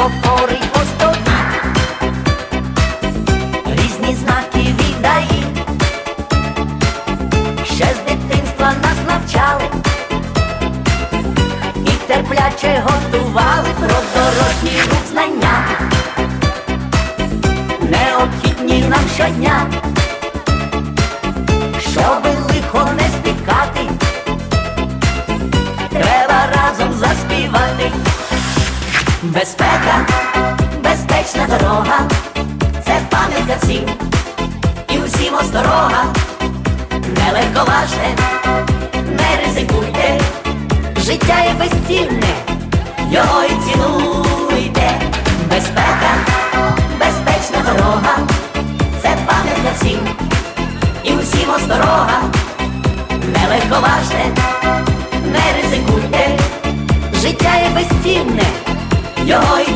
слово порий різні знаки віддає, ще з дитинства нас навчали. І терпляче готували про дорожній рух необхідні нам щодня. Безпека, безпечна дорога, це пам'ятка всім, і усім осторога, нелегковажне, не ризикуйте, життя є безцінне, його і цінуйте. Безпека, безпечна дорога, це пам'ятка всім, і усім осторога, нелегковажне, не ризикуйте, життя є безцінне, його і цінуйте.